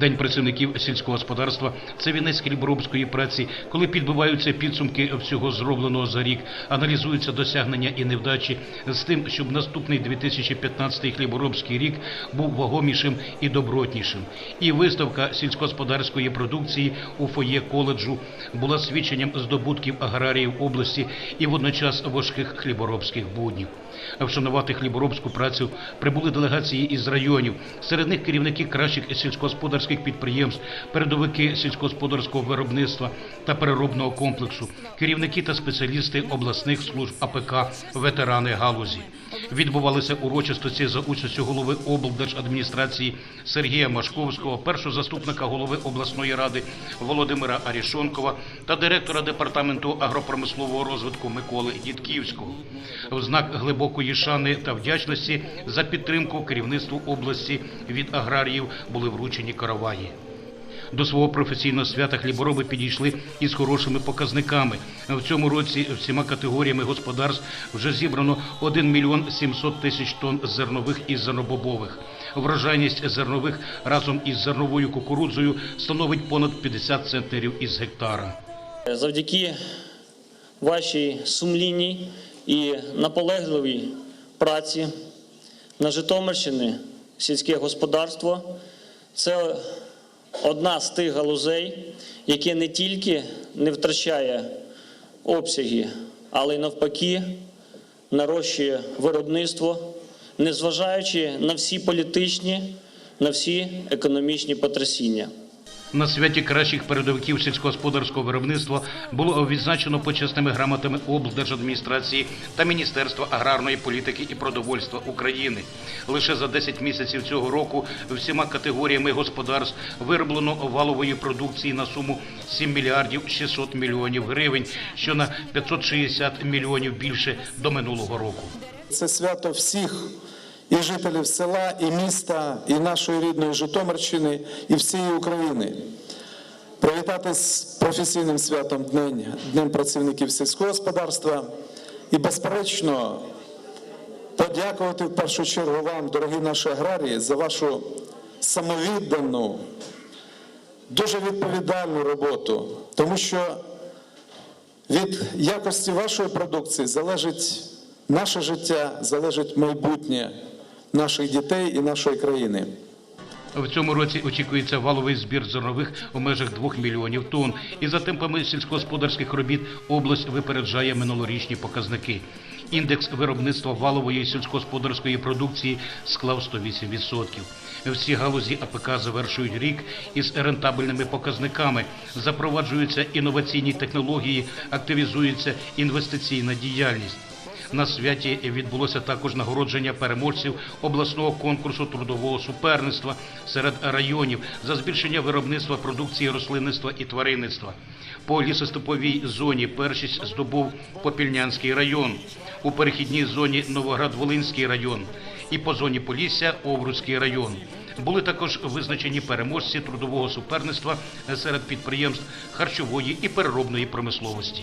День працівників сільського господарства це вінець хліборобської праці, коли підбиваються підсумки всього зробленого за рік, аналізуються досягнення і невдачі з тим, щоб наступний 2015 хліборобський рік був вагомішим і добротнішим. І виставка сільськогосподарської продукції у фоє коледжу була свідченням здобутків аграріїв області і водночас важких хліборобських буднів. Вшанувати хліборобську працю прибули делегації із районів. Серед них керівники кращих сільськогосподарських підприємств, передовики сільськогосподарського виробництва та переробного комплексу, керівники та спеціалісти обласних служб АПК, ветерани галузі. Відбувалися урочистості за участю голови облдержадміністрації Сергія Машковського, першого заступника голови обласної ради Володимира Арішонкова та директора департаменту агропромислового розвитку Миколи Дідківського. В знак глибокої шани та вдячності за підтримку керівництву області від аграріїв були вручені караваї. До свого професійного свята хлібороби підійшли із хорошими показниками. В цьому році всіма категоріями господарств вже зібрано 1 мільйон 700 тисяч тонн зернових і зернобобових. Врожайність зернових разом із зерновою кукурудзою становить понад 50 центнерів із гектара. Завдяки вашій сумлінній і наполегливій праці на Житомирщині сільське господарство це одна з тих галузей, яке не тільки не втрачає обсяги, але й навпаки нарощує виробництво, незважаючи на всі політичні, на всі економічні потрясіння. На святі кращих передовиків сільськогосподарського виробництва було відзначено почесними грамотами облдержадміністрації та Міністерства аграрної політики і продовольства України. Лише за 10 місяців цього року всіма категоріями господарств вироблено валової продукції на суму 7 мільярдів 600 мільйонів гривень, що на 560 мільйонів більше до минулого року. Це свято всіх і жителів села, і міста, і нашої рідної Житомирщини, і всієї України. Привітати з професійним святом Днем, Днем працівників сільського господарства. І, безперечно, подякувати в першу чергу вам, дорогі наші аграрії, за вашу самовіддану, дуже відповідальну роботу, тому що від якості вашої продукції залежить наше життя, залежить майбутнє наших дітей і нашої країни. В цьому році очікується валовий збір зернових у межах 2 мільйонів тонн. І за темпами сільськогосподарських робіт область випереджає минулорічні показники. Індекс виробництва валової сільськогосподарської продукції склав 108%. Всі галузі АПК завершують рік із рентабельними показниками. Запроваджуються інноваційні технології, активізується інвестиційна діяльність. На святі відбулося також нагородження переможців обласного конкурсу трудового суперництва серед районів за збільшення виробництва продукції рослинництва і тваринництва. По лісостеповій зоні першість здобув Попільнянський район, у перехідній зоні Новоград-Волинський район і по зоні Полісся Овруцький район. Були також визначені переможці трудового суперництва серед підприємств харчової і переробної промисловості.